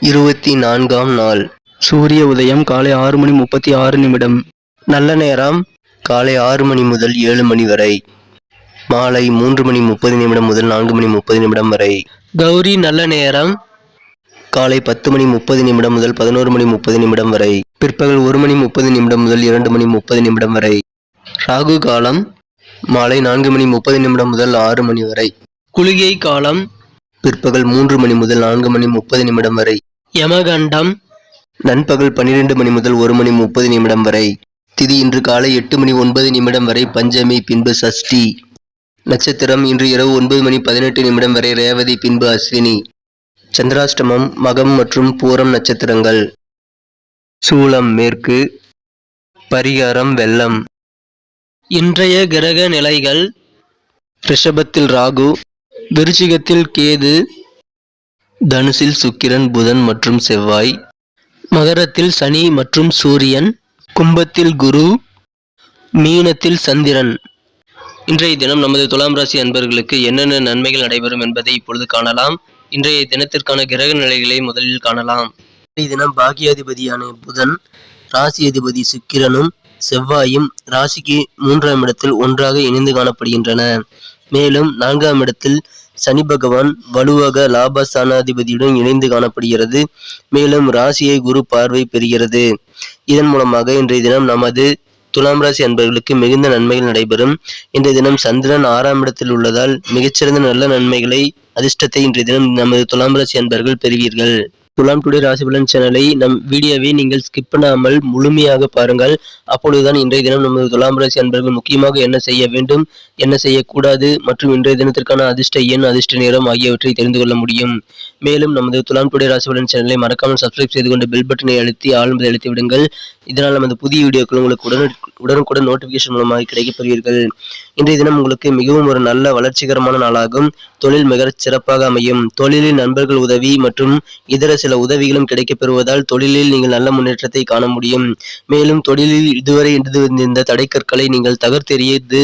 இருபத்தி நான்காம் நாள். சூரிய உதயம் காலை ஆறு மணி முப்பத்தி ஆறு நிமிடம். நல்ல நேரம். காலை ஆறு மணி முதல் ஏழு மணி வரை. மாலை மூன்று மணி முப்பது நிமிடம் முதல் நான்கு மணி முப்பது நிமிடம் வரை. கௌரி நல்ல நேரம். காலை பத்து மணி முப்பது நிமிடம் முதல் பதினோரு மணி முப்பது நிமிடம் வரை. பிற்பகல் ஒரு மணி முப்பது நிமிடம் முதல் இரண்டு மணி முப்பது நிமிடம் வரை. ராகு காலம். மாலை நான்கு மணி முப்பது நிமிடம் முதல் ஆறு மணி வரை. குளிகை காலம். பிற்பகல் மூன்று மணி முதல் நான்கு மணி முப்பது நிமிடம் வரை. யமகண்டம். நண்பகல் பன்னிரண்டு மணி முதல் ஒரு மணி முப்பது நிமிடம் வரை. திதி இன்று காலை எட்டு மணி ஒன்பது நிமிடம் வரை பஞ்சமி பின்பு சஷ்டி. நட்சத்திரம் இன்று இரவு ஒன்பது மணி பதினெட்டு நிமிடம் வரை ரேவதி பின்பு அஸ்வினி. சந்திராஷ்டமம் மகம் மற்றும் பூரம் நட்சத்திரங்கள். சூலம் மேற்கு. பரிகாரம் வெள்ளம். இன்றைய கிரக நிலைகள். ரிஷபத்தில் ராகு. விருச்சிகத்தில் கேது. தனுசில் சுக்கிரன் புதன் மற்றும் செவ்வாய். மகரத்தில் சனி மற்றும் சூரியன். கும்பத்தில் குரு. மீனத்தில் சந்திரன். இன்றைய தினம் நமது துலாம் ராசி அன்பர்களுக்கு என்னென்ன நன்மைகள் நடைபெறும் என்பதை இப்பொழுது காணலாம். இன்றைய தினத்திற்கான கிரக நிலைகளை முதலில் காணலாம். இன்றைய தினம் பாகியாதிபதியான புதன் ராசி அதிபதி சுக்கிரனும் செவ்வாயும் ராசிக்கு மூன்றாம் இடத்தில் ஒன்றாக இணைந்து காணப்படுகின்றன. மேலும் நான்காம் இடத்தில் சனி பகவான் வலுவாக லாபஸ்தானாதிபதியுடன் இணைந்து காணப்படுகிறது. மேலும் ராசியை குரு பார்வை பெறுகிறது. இதன் மூலமாக இன்றைய தினம் நமது துலாம் ராசி அன்பர்களுக்கு மிகுந்த நன்மைகள் நடைபெறும். இன்றைய தினம் சந்திரன் ஆறாம் இடத்தில் உள்ளதால் மிகச்சிறந்த நல்ல நன்மைகளை அதிர்ஷ்டத்தை இன்றைய தினம் நமது துலாம் ராசி அன்பர்கள் பெறுவீர்கள். துலாம் டுடே ராசிபலன் சேனலை நம் வீடியோவை நீங்கள் ஸ்கிப் பண்ணாமல் முழுமையாக பாருங்கள். அப்பொழுதுதான் இன்றைய தினம் நமது துலாம் ராசி அன்பர்கள் முக்கியமாக என்ன செய்ய வேண்டும் என்ன செய்யக்கூடாது மற்றும் இன்றைய தினத்திற்கான அதிர்ஷ்ட எண் அதிர்ஷ்ட நேரம் ஆகியவற்றை தெரிந்து கொள்ள முடியும். மேலும் நமது துலாம் டுடே ராசிபலன் சேனலை மறக்காமல் சப்ஸ்கிரைப் செய்து கொண்டு பெல் பட்டனை அழுத்தி ஆழ்ந்து அழுத்தி விடுங்கள். இதனால் நமது புதிய வீடியோக்கள் உங்களுக்கு உடனே உடனுக்குடன் நோட்டிஃபிகேஷன் மூலமாக கிடைக்கப்பெறுவீர்கள். இன்றைய தினம் உங்களுக்கு மிகவும் ஒரு நல்ல வளர்ச்சிகரமான நாளாகும். தொழில் மிக சிறப்பாக அமையும். தொழிலில் நண்பர்கள் உதவி மற்றும் இதர சில உதவிகளும் கிடைக்கப்பெறுவதால் தொழிலில் நீங்கள் நல்ல முன்னேற்றத்தை காண முடியும். மேலும் தொழிலில் இதுவரை இருந்து வந்திருந்த தடைக்கற்களை நீங்கள் தகர்த்தெறியது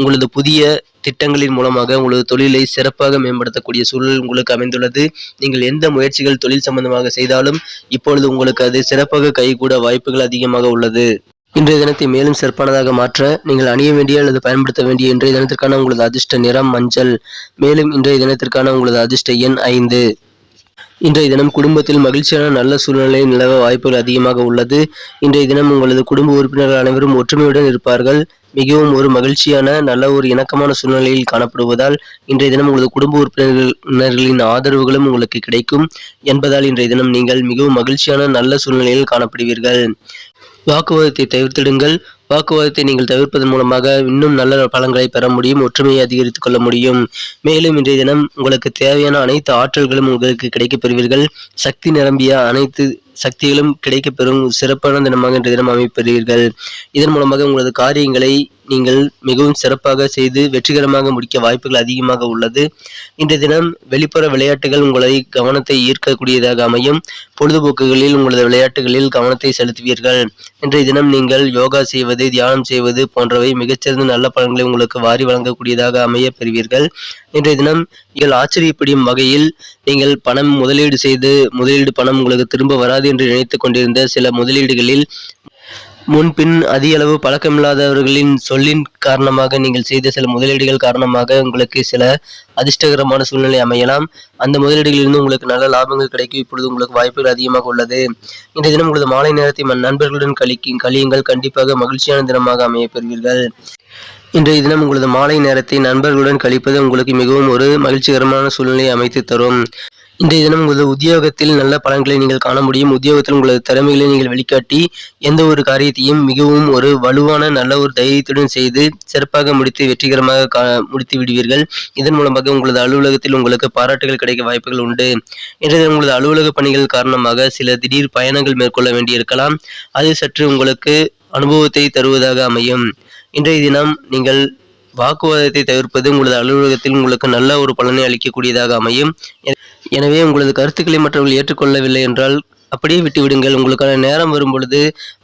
உங்களது புதிய திட்டங்களின் மூலமாக உங்களது தொழிலை சிறப்பாக மேம்படுத்தக்கூடிய சூழல் உங்களுக்கு அமைந்துள்ளது. நீங்கள் எந்த முயற்சிகள் தொழில் சம்பந்தமாக செய்தாலும் இப்பொழுது உங்களுக்கு அது சிறப்பாக கைகூட வாய்ப்புகள் அதிகமாக உள்ளது. இன்றைய தினத்தை மேலும் சிறப்பானதாக மாற்ற நீங்கள் அணிய வேண்டிய அல்லது பயன்படுத்த வேண்டிய இன்றைய தினத்திற்கான உங்களது அதிர்ஷ்ட நிறம் மஞ்சள். மேலும் இன்றைய தினத்திற்கான உங்களது அதிர்ஷ்ட எண் ஐந்து. இன்றைய தினம் குடும்பத்தில் மகிழ்ச்சியான நல்ல சூழ்நிலை நிலவ வாய்ப்புகள் அதிகமாக உள்ளது. இன்றைய தினம் உங்களது குடும்ப உறுப்பினர்கள் அனைவரும் ஒற்றுமையுடன் இருப்பார்கள். மிகவும் ஒரு மகிழ்ச்சியான நல்ல ஒரு இணக்கமான சூழ்நிலையில் காணப்படுவதால் இன்றைய தினம் உங்களது குடும்ப உறுப்பினர்களின் ஆதரவுகளும் உங்களுக்கு கிடைக்கும் என்பதால் இன்றைய தினம் நீங்கள் மிகவும் மகிழ்ச்சியான நல்ல சூழ்நிலையில் காணப்படுவீர்கள். வாக்குவாதத்தை தவிர்த்திடுங்கள். வாக்குவாதத்தை நீங்கள் தவிர்ப்பதன் மூலமாக இன்னும் நல்ல பலன்களை பெற முடியும் ஒற்றுமையை அதிகரித்துக் கொள்ள முடியும். மேலும் இன்றைய தினம் உங்களுக்கு தேவையான அனைத்து ஆற்றல்களும் உங்களுக்கு கிடைக்கப் பெறுவீர்கள். சக்தி நிரம்பிய அனைத்து சக்திகளும் கிடைக்கப்பெறும். சிறப்பான தினமாக இன்றைய தினம் அமைப்பெறுவீர்கள். இதன் மூலமாக உங்களது காரியங்களை நீங்கள் மிகவும் சிறப்பாக செய்து வெற்றிகரமாக முடிக்க வாய்ப்புகள் அதிகமாக உள்ளது. இன்றைய தினம் வெளிப்புற விளையாட்டுகள் உங்களை கவனத்தை ஈர்க்கக்கூடியதாக அமையும். பொழுதுபோக்குகளில் உங்களது விளையாட்டுகளில் கவனத்தை செலுத்துவீர்கள். இன்றைய தினம் நீங்கள் யோகா செய்வது தியானம் செய்வது போன்றவை மிகச்சிறந்த நல்ல பலன்களை உங்களுக்கு வாரி வழங்கக்கூடியதாக அமைய பெறுவீர்கள். இன்றைய தினம் நீங்கள் ஆச்சரியப்படும் வகையில் நீங்கள் பணம் முதலீடு செய்து முதலீடு பணம் உங்களுக்கு திரும்ப வராது என்று நினைத்துக் கொண்டிருந்த சில முதலீடுகளில் முன்பின் அதிக அளவு பழக்கமில்லாதவர்களின் சொல்லின் காரணமாக நீங்கள் செய்த சில முதலீடுகள் காரணமாக உங்களுக்கு சில அதிர்ஷ்டகரமான சூழ்நிலை அமையலாம். அந்த முதலீடுகளிலிருந்து உங்களுக்கு நல்ல லாபங்கள் கிடைக்கும். இப்பொழுது உங்களுக்கு வாய்ப்புகள் அதிகமாக உள்ளது. இன்றைய தினம் உங்களது மாலை நேரத்தை நண்பர்களுடன் கழிக்கும் கழியுங்கள். கண்டிப்பாக மகிழ்ச்சியான தினமாக அமைய பெறுவீர்கள். இன்றைய தினம் உங்களது மாலை நேரத்தை நண்பர்களுடன் கழிப்பது உங்களுக்கு மிகவும் ஒரு மகிழ்ச்சிகரமான சூழ்நிலையை அமைத்து தரும். இன்றைய தினம் உங்களது உத்தியோகத்தில் நல்ல பலன்களை நீங்கள் காண முடியும். உத்தியோகத்தில் உங்களது திறமைகளை நீங்கள் வெளிக்காட்டி எந்த ஒரு காரியத்தையும் மிகவும் ஒரு வலுவான நல்ல ஒரு தைரியத்துடன் செய்து சிறப்பாக முடித்து வெற்றிகரமாக கா முடித்து விடுவீர்கள். இதன் மூலமாக உங்களது அலுவலகத்தில் உங்களுக்கு பாராட்டுகள் கிடைக்க வாய்ப்புகள் உண்டு. இன்றைய தினம் உங்களது அலுவலக பணிகள் காரணமாக சில திடீர் பயணங்கள் மேற்கொள்ள வேண்டியிருக்கலாம். அது சற்று உங்களுக்கு அனுபவத்தை தருவதாக அமையும். இன்றைய தினம் நீங்கள் வாக்குவாதத்தை தவிர்ப்பது உங்களது அலுவலகத்தில் உங்களுக்கு நல்ல ஒரு பலனை அளிக்கக்கூடியதாக அமையும். எனவே உங்களது கருத்துக்களை மற்றவர்கள் ஏற்றுக்கொள்ளவில்லை என்றால் அப்படியே விட்டுவிடுங்கள். உங்களுக்கான நேரம் வரும் பொழுது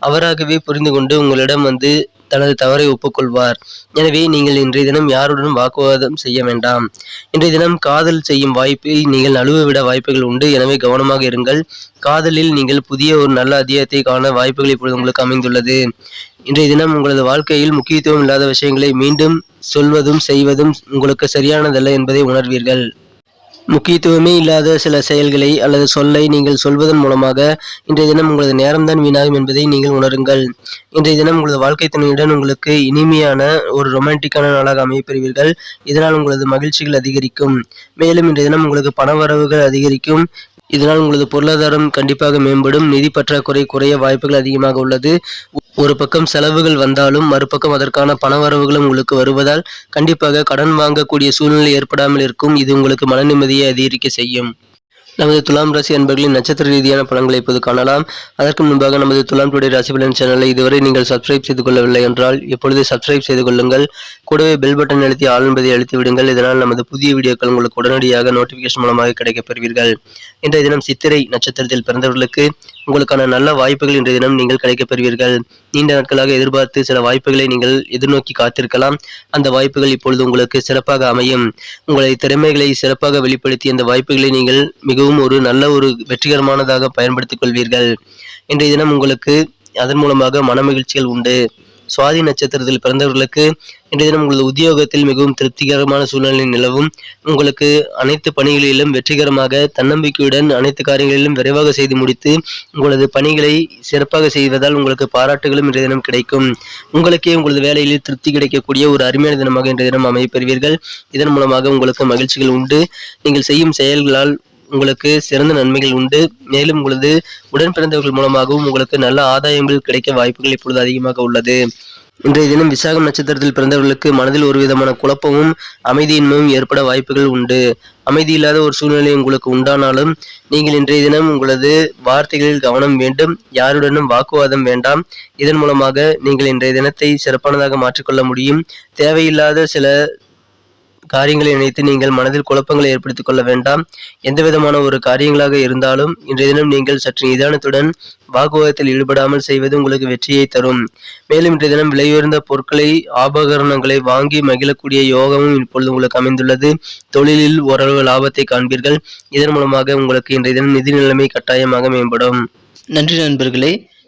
அவராகவே புரிந்து கொண்டு உங்களிடம் வந்து தனது தவறை ஒப்புக்கொள்வார். எனவே நீங்கள் இன்றைய தினம் யாருடனும் வாக்குவாதம் செய்ய வேண்டாம். இன்றைய தினம் காதல் செய்யும் வாய்ப்பை நீங்கள் நழுவவிட வாய்ப்புகள் உண்டு. எனவே கவனமாக இருங்கள். காதலில் நீங்கள் புதிய ஒரு நல்ல அத்தியாயத்தை காண வாய்ப்புகள் இப்பொழுது உங்களுக்கு அமைந்துள்ளது. இன்றைய தினம் உங்களது வாழ்க்கையில் முக்கியத்துவம் இல்லாத விஷயங்களை மீண்டும் சொல்வதும் செய்வதும் உங்களுக்கு சரியானதல்ல என்பதை உணர்வீர்கள். முக்கியத்துவமே இல்லாத சில செயல்களை அல்லது சொல்லை நீங்கள் சொல்வதன் மூலமாக இன்றைய தினம் உங்களது நேரம்தான் வீணாகும் என்பதை நீங்கள் உணருங்கள். இன்றைய தினம் உங்களது வாழ்க்கை துணையுடன் உங்களுக்கு இனிமையான ஒரு ரொமான்டிக்கான நாளாக அமையப்பெறுவீர்கள். இதனால் உங்களது மகிழ்ச்சிகள் அதிகரிக்கும். மேலும் இன்றைய தினம் உங்களுக்கு பண வரவுகள் அதிகரிக்கும். இதனால் உங்களது பொருளாதாரம் கண்டிப்பாக மேம்படும். நிதி பற்றாக்குறை குறைய வாய்ப்புகள் அதிகமாக உள்ளது. ஒரு பக்கம் செலவுகள் வந்தாலும் மறுபக்கம் அதற்கான பணவரவுகளும் உங்களுக்கு வருவதால் கண்டிப்பாக கடன் வாங்கக்கூடிய சூழ்நிலை ஏற்படாமல் இருக்கும். இது உங்களுக்கு மன நிம்மதியை அதிகரிக்க செய்யும். நமது துலாம் ராசி அன்பர்களின் நட்சத்திர ரீதியான பலன்களை இப்போது காணலாம். அதற்கு முன்பாக நமது துலாம் டுடே ராசி பலன் சேனலை இதுவரை நீங்கள் சப்ஸ்கிரைப் செய்து கொள்ளவில்லை என்றால் எப்பொழுது சப்ஸ்கிரைப் செய்து கொள்ளுங்கள். கூடவே பெல் பட்டன் அழுத்தி ஆல் என்பதை அழுத்தி விடுங்கள். இதனால் நமது புதிய வீடியோக்கள் உங்களுக்கு உடனடியாக நோட்டிபிகேஷன் மூலமாக கிடைக்கப் பெறுவீர்கள். இன்றைய தினம் சித்திரை நட்சத்திரத்தில் பிறந்தவர்களுக்கு உங்களுக்கான நல்ல வாய்ப்புகள் இன்றைய தினம் நீங்கள் கிடைக்கப்பெறுவீர்கள் நீண்ட நாட்களாக எதிர்பார்த்து சில வாய்ப்புகளை நீங்கள் எதிர்நோக்கி காத்திருக்கலாம். அந்த வாய்ப்புகள் இப்பொழுது உங்களுக்கு சிறப்பாக அமையும். உங்களை திறமைகளை சிறப்பாக வெளிப்படுத்தி அந்த வாய்ப்புகளை நீங்கள் மிகவும் ஒரு நல்ல ஒரு வெற்றிகரமானதாக பயன்படுத்திக் கொள்வீர்கள். இன்றைய தினம் உங்களுக்கு அதன் மூலமாக மனமகிழ்ச்சிகள் உண்டு. சுவாதி நட்சத்திரத்தில் பிறந்தவர்களுக்கு இன்றைய தினம் உங்களது உத்தியோகத்தில் மிகவும் திருப்திகரமான சூழ்நிலை நிலவும். உங்களுக்கு அனைத்து பணிகளிலும் வெற்றிகரமாக தன்னம்பிக்கையுடன் அனைத்து காரியங்களிலும் விரைவாக செய்து முடித்து உங்களது பணிகளை சிறப்பாக செய்வதால் உங்களுக்கு பாராட்டுகளும் இன்றைய தினம் கிடைக்கும். உங்களுக்கே உங்களது வேலையில் திருப்தி கிடைக்கக்கூடிய ஒரு அருமையான தினமாக இன்றைய தினம் அமையப்பெறுவீர்கள் இதன் மூலமாக உங்களுக்கு மகிழ்ச்சிகள் உண்டு. நீங்கள் செய்யும் செயல்களால் உங்களுக்கு சிறந்த நன்மைகள் உண்டு. மேலும் உங்களது உடன் பிறந்தவர்கள் மூலமாகவும் உங்களுக்கு நல்ல ஆதாயங்கள் கிடைக்க வாய்ப்புகள் இப்பொழுது அதிகமாக உள்ளது. இன்றைய தினம் விசாகம் நட்சத்திரத்தில் பிறந்தவர்களுக்கு மனதில் ஒரு விதமான குழப்பமும் அமைதியின்மையும் ஏற்பட வாய்ப்புகள் உண்டு. அமைதி இல்லாத ஒரு சூழ்நிலை உங்களுக்கு உண்டானாலும் நீங்கள் இன்றைய தினம் உங்களது வார்த்தைகளில் கவனம் வேண்டும் யாருடனும் வாக்குவாதம் வேண்டாம். இதன் மூலமாக நீங்கள் இன்றைய தினத்தை சிறப்பானதாக மாற்றிக்கொள்ள முடியும். தேவையில்லாத சில காரியங்களை நினைத்து நீங்கள் மனதில் குழப்பங்களை ஏற்படுத்திக் கொள்ள வேண்டாம். எந்த விதமான ஒரு காரியங்களாக இருந்தாலும் இன்றைய தினம் நீங்கள் சற்று நிதானத்துடன் வாக்குவாதத்தில் ஈடுபடாமல் செய்வது உங்களுக்கு வெற்றியை தரும். மேலும் இன்றைய தினம் விலையுயர்ந்த பொருட்களை ஆபகரணங்களை வாங்கி மகிழக்கூடிய யோகமும் இப்பொழுது உங்களுக்கு அமைந்துள்ளது. தொழிலில் ஓரளவு லாபத்தை காண்பீர்கள். இதன் மூலமாக உங்களுக்கு இன்றைய தினம் நிதி நிலைமை கட்டாயமாக மேம்படும். நன்றி நண்பர்களே.